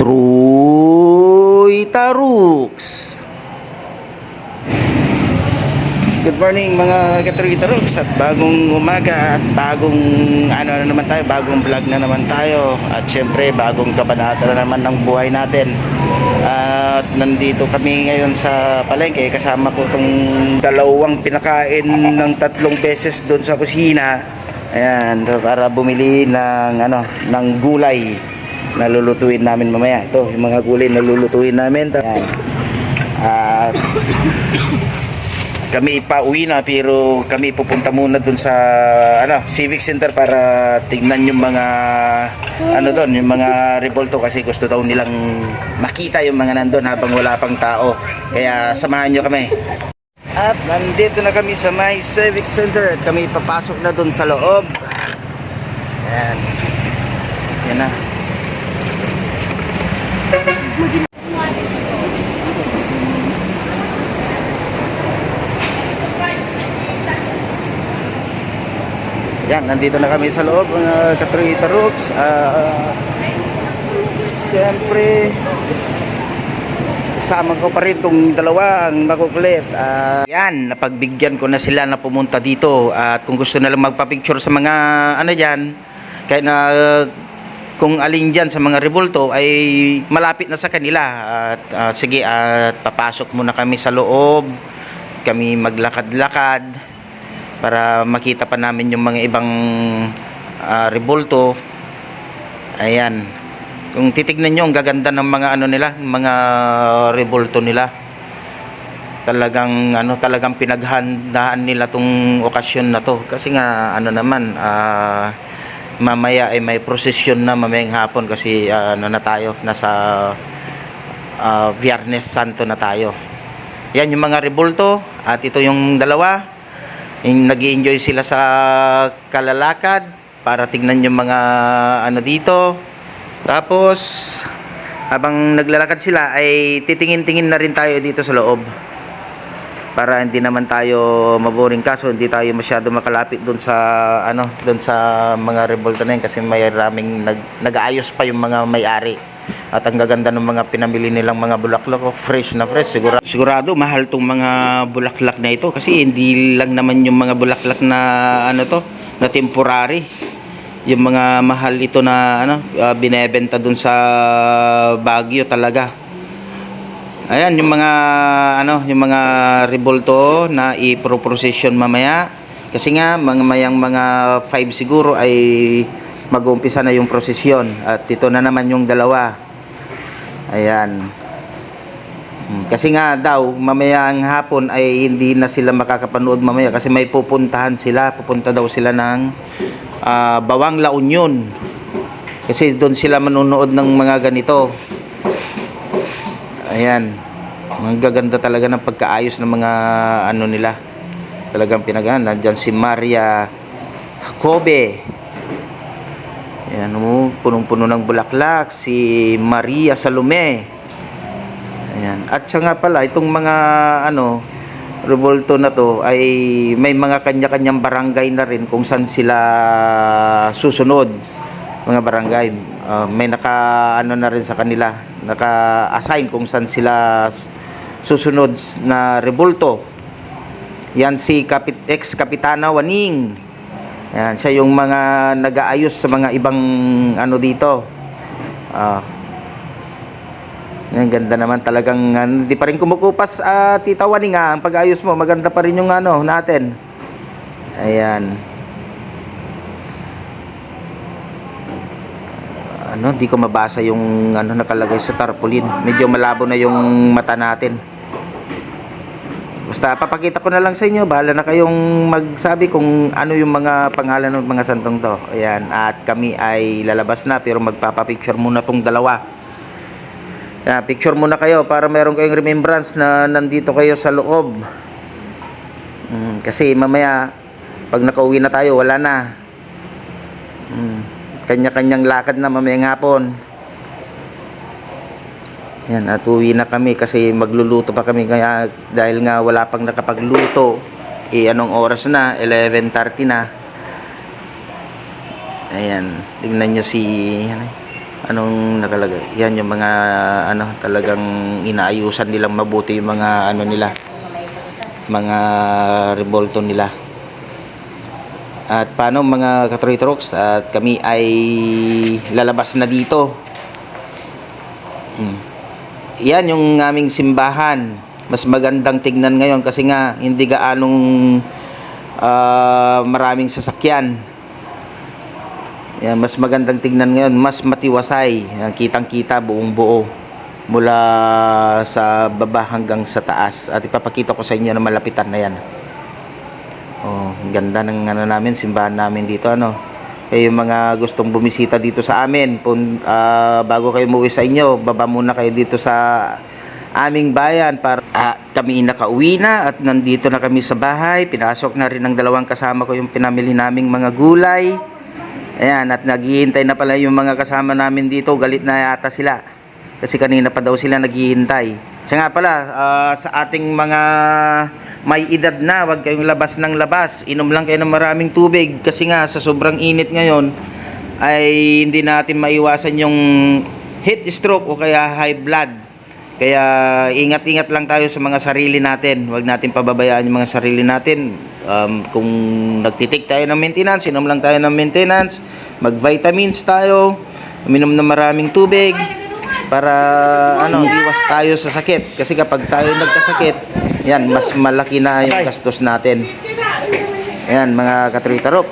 Troy Taruks. Good morning mga Katroy Taruks at bagong umaga at bagong ano na naman tayo, bagong vlog na naman tayo at syempre bagong kabanata na naman ng buhay natin. At nandito kami ngayon sa palengke kasama ko tong dalawang pinakain ng tatlong beses doon sa kusina. Ayan, para bumili ng ano, ng gulay na lulutuin namin mamaya. Ito, yung mga gulay na lulutuin namin. Ayan. At kami pa uwi na pero kami pupunta muna dun sa ano Civic Center para tingnan yung mga ano doon yung mga revolto kasi gusto daw nilang makita yung mga nandun habang wala pang tao kaya samahan nyo kami at nandito na kami sa may Civic Center at kami papasok na dun sa loob ayan yan na Yan, nandito na kami sa loob, mga Katrita Rooks. Ah, Siyempre, kasama ko pa rin itong dalawa, ang makukulit. Ah, yan, napagbigyan ko na sila na pumunta dito. At kung gusto na lang magpa-picture sa mga, ano dyan, kaya na kung alin dyan sa mga revolto ay malapit na sa kanila. At ah, sige, at papasok muna kami sa loob. Kami maglakad-lakad para makita pa namin yung mga ibang ah, revolto. Ayan. Kung titignan nyo, ang gaganda ng mga ano nila, mga revolto nila. Talagang ano, talagang pinaghandaan nila tong okasyon na to. Kasi nga ano naman, ah, mamaya ay may prosesyon na mamayang hapon kasi ah, ano na tayo, nasa ah, Viernes Santo na tayo. Yan yung mga revolto at ito yung dalawa nag enjoy sila sa kalalakad para tignan yung mga ano dito. Tapos, habang naglalakad sila ay titingin-tingin na rin tayo dito sa loob. Para hindi naman tayo maboring kaso hindi tayo masyado makalapit doon sa ano, doon sa mga revolta na yun kasi may raming nag, nag-aayos pa yung mga may-ari. At ang gaganda ng mga pinamili nilang mga bulaklak, oh, fresh na fresh. Sigurado, sigurado mahal tong mga bulaklak na ito kasi hindi lang naman yung mga bulaklak na ano to, na temporary. Yung mga mahal ito na ano, ah, binebenta dun sa Baguio talaga. Ayan yung mga ano, yung mga revolto na i-procession mamaya. Kasi nga mga mayang mga 5 siguro ay mag-uumpisa na yung prosesyon at ito na naman yung dalawa. Ayan. Hmm, Kasi nga daw, mamayang hapon ay hindi na sila makakapanood mamaya kasi may pupuntahan sila. Pupunta daw sila ng ah, Bawang La Union. Kasi doon sila manonood ng mga ganito. Ayan. Ang talaga ng pagkaayos ng mga ano nila. Talagang pinagahan. Nandyan si Maria Kobe. Ayan mo, punong-puno ng bulaklak. Si Maria Salome. Ayan. At siya nga pala, itong mga ano, revolto na to ay may mga kanya-kanyang barangay na rin kung saan sila susunod mga barangay Ah, may naka ano na rin sa kanila naka-assign kung saan sila susunod na revolto yan si Kapit ex Kapitana Waning. Yan siya yung mga nag-aayos sa mga ibang ano dito. Ah. Yan, ganda naman talagang ano, hindi pa rin kumukupas ah, Tita Waning ah, ang pag-ayos mo maganda pa rin yung ano natin. Ayan ano, di ko mabasa yung ano nakalagay sa tarpaulin. Medyo malabo na yung mata natin. Basta papakita ko na lang sa inyo, bahala na kayong magsabi kung ano yung mga pangalan ng mga santong to. Ayan, at kami ay lalabas na pero magpapapicture muna tong dalawa. Ayan, picture muna kayo para meron kayong remembrance na nandito kayo sa loob. Mm, kasi mamaya, pag nakauwi na tayo, wala na. Mm, kanya-kanyang lakad na mamayang hapon. Yan, at uwi na kami kasi magluluto pa kami kaya dahil nga wala pang nakapagluto. Eh, anong oras na? 11.30 na. Ayan, tingnan nyo si ano, Anong nakalagay? Yan yung mga ano talagang inaayusan nilang mabuti yung mga ano nila mga revolto nila. At paano mga Katroy Trucks at kami ay lalabas na dito. Hmm. Yan yung aming simbahan. Mas magandang tignan ngayon kasi nga hindi gaanong ah, maraming sasakyan. Yan, mas magandang tignan ngayon, mas matiwasay. Kitang-kita buong buo mula sa baba hanggang sa taas. At ipapakita ko sa inyo na malapitan na yan. Oh, ganda ng ano namin, simbahan namin dito ano. Eh yung mga gustong bumisita dito sa amin, pun, ah, bago kayo umuwi sa inyo, baba muna kayo dito sa aming bayan para ah, kami nakauwi na at nandito na kami sa bahay. Pinasok na rin ng dalawang kasama ko yung pinamili naming mga gulay. Ayan, at naghihintay na pala yung mga kasama namin dito. Galit na yata sila. Kasi kanina pa daw sila naghihintay. Siya nga pala, ah, sa ating mga may edad na, wag kayong labas ng labas. Inom lang kayo ng maraming tubig. Kasi nga, sa sobrang init ngayon, ay hindi natin maiwasan yung heat stroke o kaya high blood. Kaya ingat-ingat lang tayo sa mga sarili natin. Huwag natin pababayaan yung mga sarili natin. Um, kung nagtitik tayo ng maintenance, inom lang tayo ng maintenance, mag-vitamins tayo, uminom ng maraming tubig para ano, iwas tayo sa sakit. Kasi kapag tayo nagkasakit, yan, mas malaki na yung gastos natin. Ayan, mga katritarok.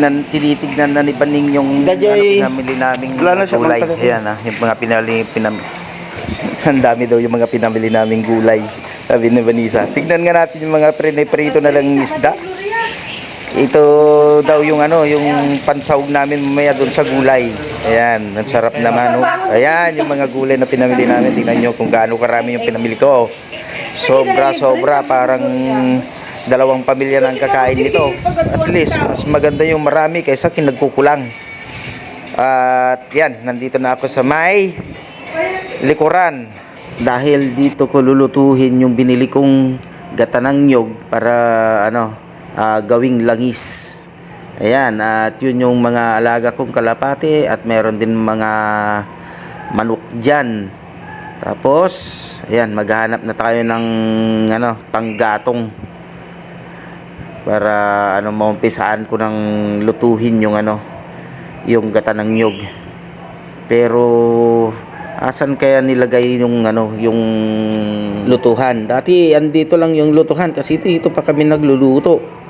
Nan, tinitignan na ni Baning yung Dadyoy. ano, pinamili naming na gulay. Ayan, ah, yung mga pinali, pinam, ang dami daw yung mga pinamili naming gulay. Sabi ni Vanessa. Tignan nga natin yung mga prene-prito na lang isda. Ito daw yung ano, yung pansahog namin mamaya doon sa gulay. Ayan, ang sarap naman. Oh. Ayan, yung mga gulay na pinamili namin. Tingnan nyo kung gaano karami yung pinamili ko. Sobra, sobra. Parang dalawang pamilya na ang kakain nito. At least, mas maganda yung marami kaysa kinagkukulang. At yan, nandito na ako sa may likuran. Dahil dito ko lulutuhin yung binili kong gata ng nyog para ano, ah, gawing langis. Ayan, at yun yung mga alaga kong kalapate at meron din mga manok dyan. Tapos, ayan, maghanap na tayo ng ano, panggatong para ano maumpisaan ko ng lutuhin yung ano, yung gata ng nyog. Pero asan kaya nilagay yung ano, yung lutuhan? Dati andito lang yung lutuhan kasi dito pa kami nagluluto.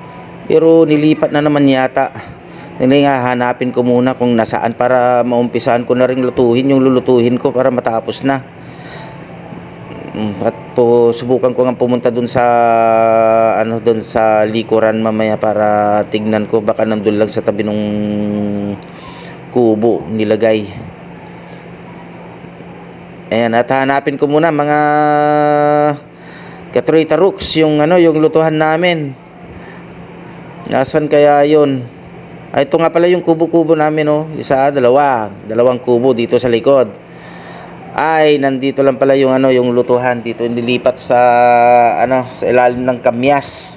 Pero nilipat na naman yata. Hindi nga hanapin ko muna kung nasaan para maumpisahan ko na rin lutuhin yung lulutuhin ko para matapos na. At po subukan ko nga pumunta dun sa ano dun sa likuran mamaya para tignan ko baka nandun lang sa tabi nung kubo nilagay. Ayan, at hanapin ko muna mga Katroy Taruks, yung ano, yung lutuhan namin. Nasaan kaya yun? Ay, ito nga pala yung kubo-kubo namin, oh. Isa, dalawa. Dalawang kubo dito sa likod. Ay, nandito lang pala yung ano, yung lutuhan dito nilipat sa ano, sa ilalim ng kamyas.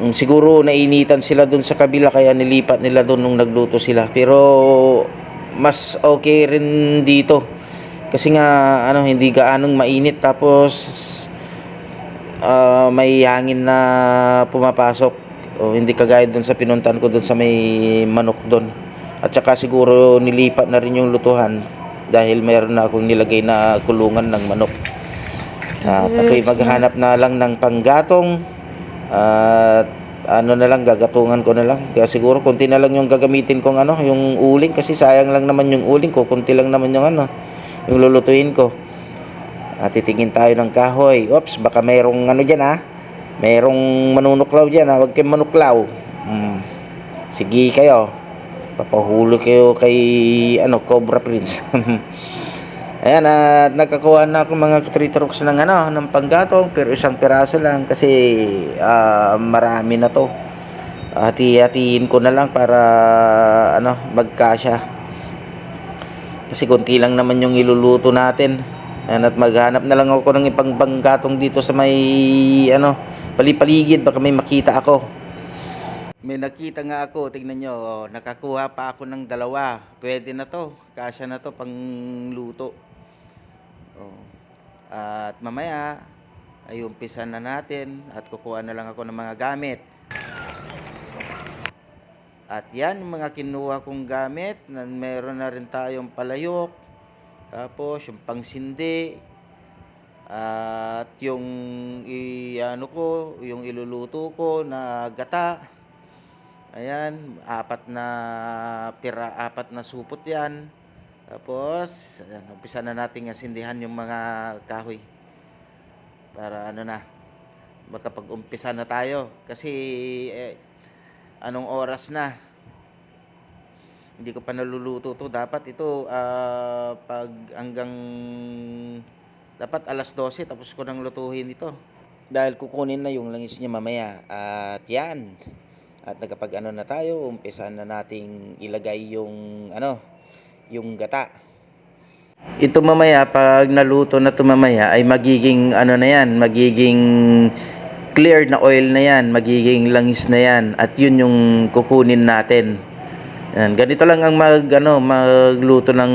Mm, Siguro nainitan sila dun sa kabila kaya nilipat nila dun nung nagluto sila. Pero mas okay rin dito. Kasi nga ano, hindi gaanong mainit tapos ah, may hangin na pumapasok. O hindi kagaya dun sa pinuntan ko dun sa may manok dun. At saka siguro nilipat na rin yung lutuhan dahil mayroon na akong nilagay na kulungan ng manok. At ako'y maghanap na lang ng panggatong at ano na lang gagatungan ko na lang. Kaya siguro konti na lang yung gagamitin kong ano, yung uling kasi sayang lang naman yung uling ko, konti lang naman yung ano, yung lulutuin ko. At titingin tayo ng kahoy. Oops, baka mayroong ano diyan ha. Mayroong manunuklaw diyan ha. Huwag kayong manuklaw. Hmm. Sige kayo. Papahulo kayo kay ano, Cobra Prince. Ayan, at nagkakuha na ako mga tritrox ng ano, ng panggatong pero isang piraso lang kasi ah, marami na to. Hati-hatiin ko na lang para ano, magkasya. Kasi konti lang naman yung iluluto natin. Ayan, at maghanap na lang ako ng panggatong dito sa may ano, palipaligid baka may makita ako. May nakita nga ako, tingnan nyo, oh, nakakuha pa ako ng dalawa. Pwede na to, kasya na to pang luto. Oh. At mamaya, ay umpisa na natin at kukuha na lang ako ng mga gamit. At yan, yung mga kinuha kong gamit, na meron na rin tayong palayok, tapos yung pangsindi, at yung i, ano ko, yung iluluto ko na gata. Ayan, apat na pira, apat na supot yan. Tapos, ayan, umpisa na natin asindihan yung mga kahoy. Para ano na, makapag-umpisa na tayo. Kasi, eh, anong oras na? Hindi ko pa naluluto to. Dapat ito, ah, pag hanggang, dapat alas 12, tapos ko nang lutuhin ito. Dahil kukunin na yung langis niya mamaya. At yan. At nagkapag ano na tayo, umpisa na nating ilagay yung ano, yung gata. Ito mamaya pag naluto na ito mamaya ay magiging ano na yan, magiging clear na oil na yan, magiging langis na yan at yun yung kukunin natin. Yan, ganito lang ang mag ano, magluto ng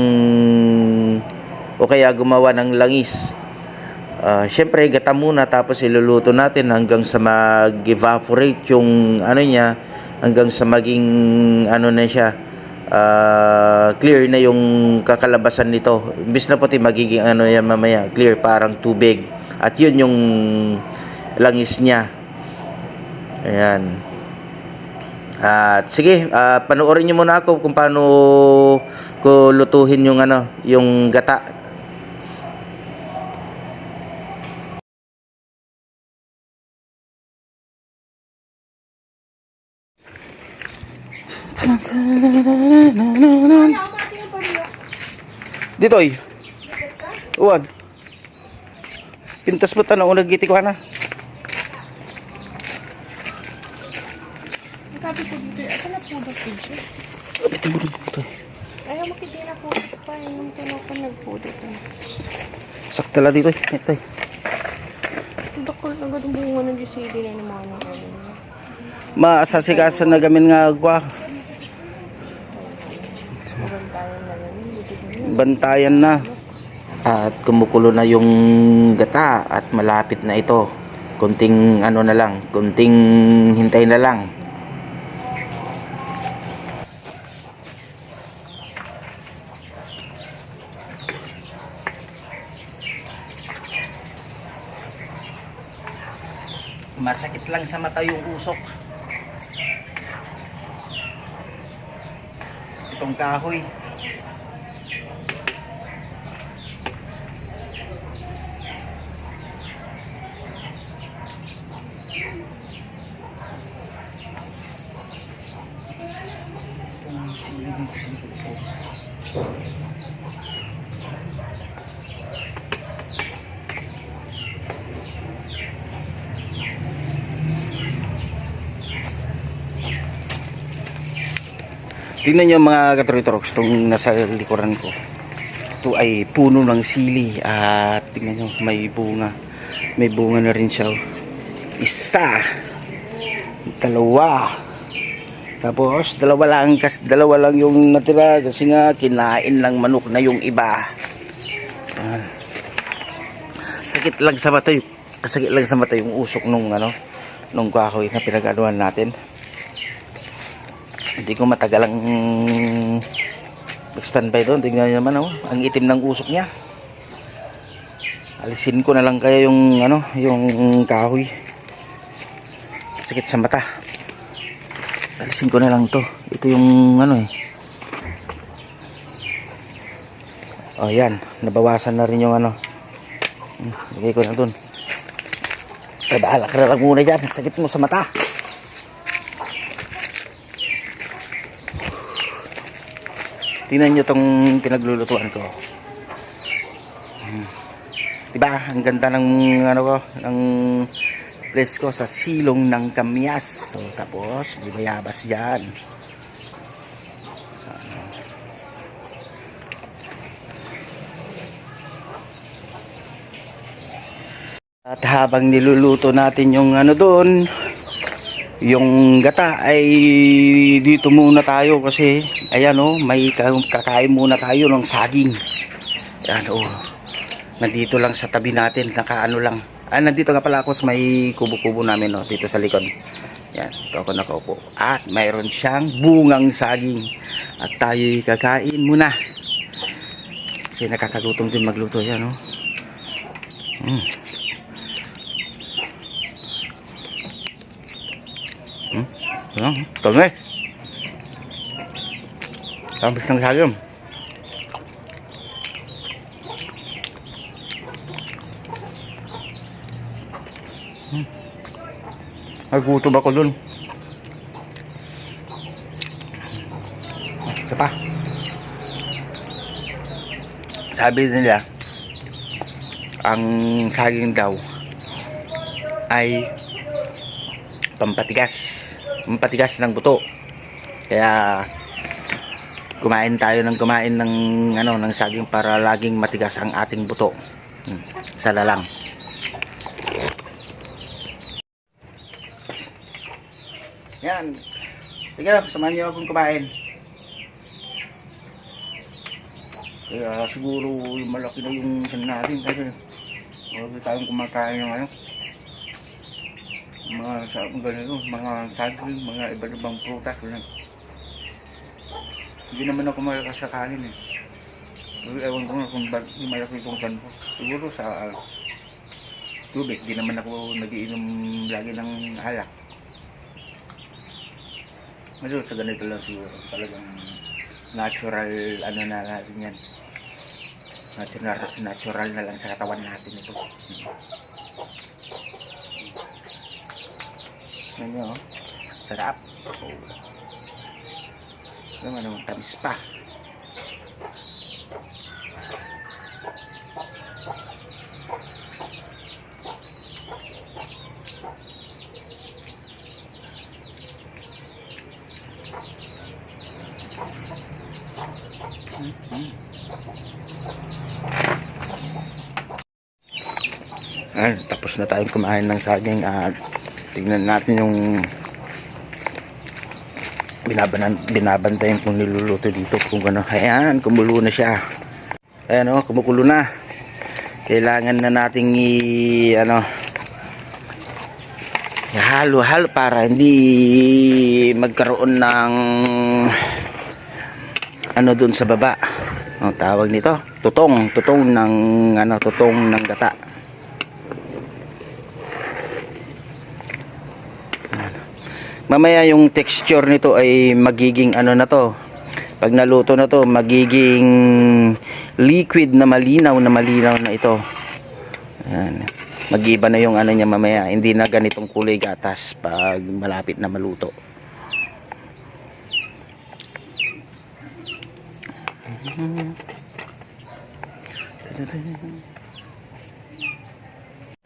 o kaya gumawa ng langis. Ah, syempre gata muna tapos iluluto natin hanggang sa mag-evaporate yung ano niya hanggang sa maging ano na siya ah, clear na yung kakalabasan nito. Imbis na puti magiging ano yan mamaya clear parang tubig. At yun yung langis niya. Ayan. At sige, ah, panoorin niyo muna ako kung paano ko lutuhin yung ano, yung gata. Dito ay. Uwan. Pintas mo tanong unag giti ko na. Sabi ko dito, ako na po siya. Bitin mo dito. Ayaw makikita na po pa yung tanong ko nagpudo ko. Sakta la dito. Ito. ay. Dako agad ang bunga ng GCD na yung mga nang ano niya. Maasasikasan na gamin nga agwa. Mabantayan na yun. Dito ko yun. Bantayan na. At kumukulo na yung gata at malapit na ito. Kunting ano na lang, kunting hintay na lang. Masakit lang sa mata yung usok. Itong kahoy. Tingnan nyo mga katritorox itong nasa likuran ko. Ito ay puno ng sili at tingnan nyo may bunga. May bunga na rin siya. oh. Isa. Dalawa. Tapos dalawa lang kas dalawa lang yung natira kasi nga kinain lang manok na yung iba. Ayan. Sakit lang sa mata yung sakit lang sa mata yung usok nung ano nung kahoy na pinagaluan natin. Hindi ko matagal ang mag-standby doon. Tingnan nyo naman, oh. Ang itim ng usok niya. Alisin ko na lang kaya yung, ano, yung kahoy. Sakit sa mata. Alisin ko na lang to. Ito yung, ano eh. Oh, yan. Nabawasan na rin yung, ano. Hmm, Lagay ko na doon. Ka na lang muna dyan. Sakit mo sa mata. Tingnan nyo tong pinaglulutuan ko. Hmm. Diba? Ang ganda ng ano ko, ng place ko sa silong ng kamyas. So, tapos, may bayabas dyan. Ano. At habang niluluto natin yung ano doon, Yung gata ay dito muna tayo kasi ayan oh, may ka- kakain muna tayo ng saging. Ayan oh. Nandito lang sa tabi natin, nakaano lang. Ah, nandito nga pala ako sa may kubo-kubo namin oh, dito sa likod. Yan, ito ako nakaupo. At mayroon siyang bungang saging. At tayo'y kakain muna. Kasi nakakagutom din magluto yan, oh. Mm. Ano? Kami. Tapos ng. Hmm. Nagutom ako dun. Ito pa. Sabi nila, ang saging daw ay pampatigas. Pampatigas ng buto. Kaya kumain tayo ng kumain ng ano ng saging para laging matigas ang ating buto. Hmm. Sala lang. Yan. Sige, samahan niyo akong kumain. Kaya siguro malaki na yung san natin kasi huwag tayong kumakain ng ano mga sa ganito, mga saging, mga iba't ibang prutas ganyan. Hindi naman ako malakas sa kanin eh. Ewan ko nga kung ba't yung malaki kong san ko. Siguro sa ah, tubig, di naman ako nagiinom lagi ng alak. Pero sa ganito lang siguro, talagang natural ano na natin yan. Natural, natural na lang sa katawan natin ito. Yan yun, oh. Sarap. Oh. Ano, tamis pa. Ayan, tapos na tayong kumain ng saging at tignan natin yung binabanan, binabantayan kung niluluto dito kung ano. Ayan, kumulo na siya. Ayan o, kumukulo na. Kailangan na nating i, ano, halo-halo para hindi magkaroon ng ano dun sa baba. Ang tawag nito, tutong, tutong ng ano, tutong ng gata. Mamaya yung texture nito ay magiging ano na to. Pag naluto na to magiging liquid na malinaw na malinaw na ito. Ayan. magiba na yung ano niya mamaya. Hindi na ganitong kulay gatas pag malapit na maluto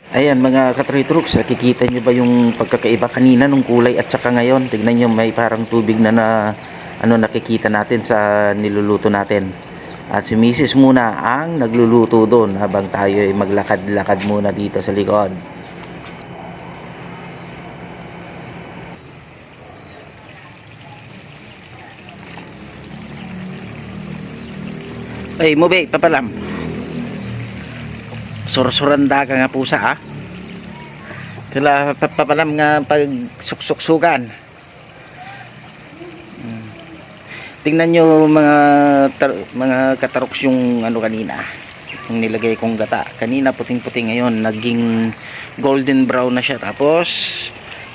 Ayan mga katritrooks, nakikita nyo ba yung pagkakaiba kanina nung kulay at saka ngayon? Tignan nyo may parang tubig na na ano nakikita natin sa niluluto natin. At si Mrs. muna ang nagluluto doon habang tayo ay maglakad-lakad muna dito sa likod. Ay, mo be, papalam. Sursuranda ka nga pusa ah. Kala papalam nga pag suksuksukan. Hmm. Tingnan nyo mga mga kataroks yung ano kanina. Yung nilagay kong gata. Kanina puting-puting ngayon naging golden brown na siya. Tapos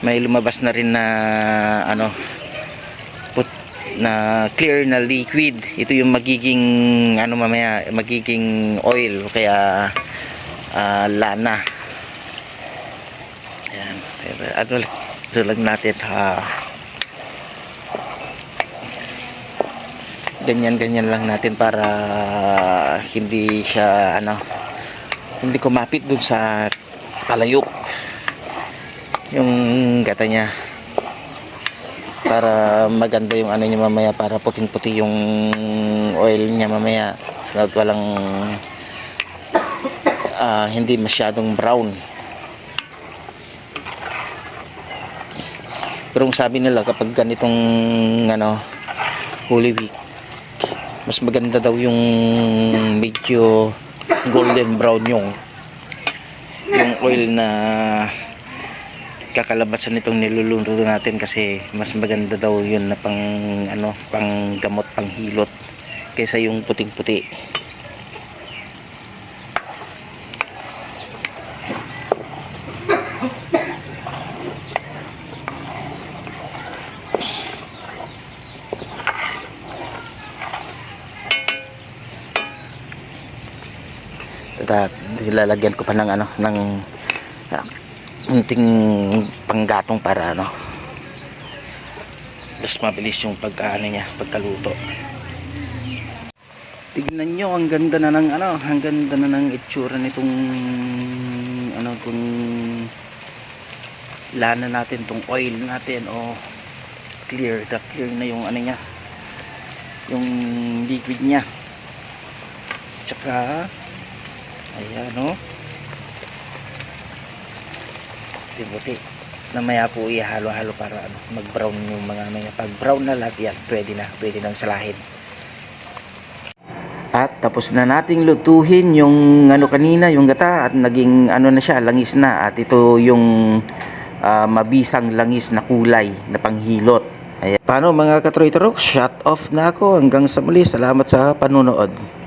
may lumabas na rin na ano put na clear na liquid. Ito yung magiging ano mamaya magiging oil kaya ah, lana. Ayan. Pero Ano, ito lang natin ha. Ganyan-ganyan lang natin para hindi siya ano hindi kumapit dun sa talayok yung gata niya para maganda yung ano niya mamaya para puting-puti yung oil niya mamaya at walang ah, hindi masyadong brown. Pero sabi nila kapag ganitong ano, Holy Week, mas maganda daw yung medyo golden brown yung yung oil na kakalabasan nitong niluluto natin kasi mas maganda daw yun na pang ano pang gamot pang hilot kaysa yung puting-puti. at lalagyan ko pa ng ano ng uh, unting panggatong para ano mas mabilis yung pagkaano niya pagkaluto. Tignan nyo ang ganda na ng ano ang ganda na ng itsura nitong ano kung lana natin tong oil natin o clear the clear na yung ano niya yung liquid niya. Tsaka Ayan, no? Puti-puti. Na maya po ihalo-halo para ano, mag-brown yung mga niya. Pag brown na lahat yan, pwede na. Pwede nang salahin. At tapos na nating lutuhin yung ano kanina, yung gata at naging ano na siya, langis na. At ito yung ah, mabisang langis na kulay na panghilot. Ayan. Paano mga katroy-trok? Shut off na ako. Hanggang sa muli. Salamat sa panunood.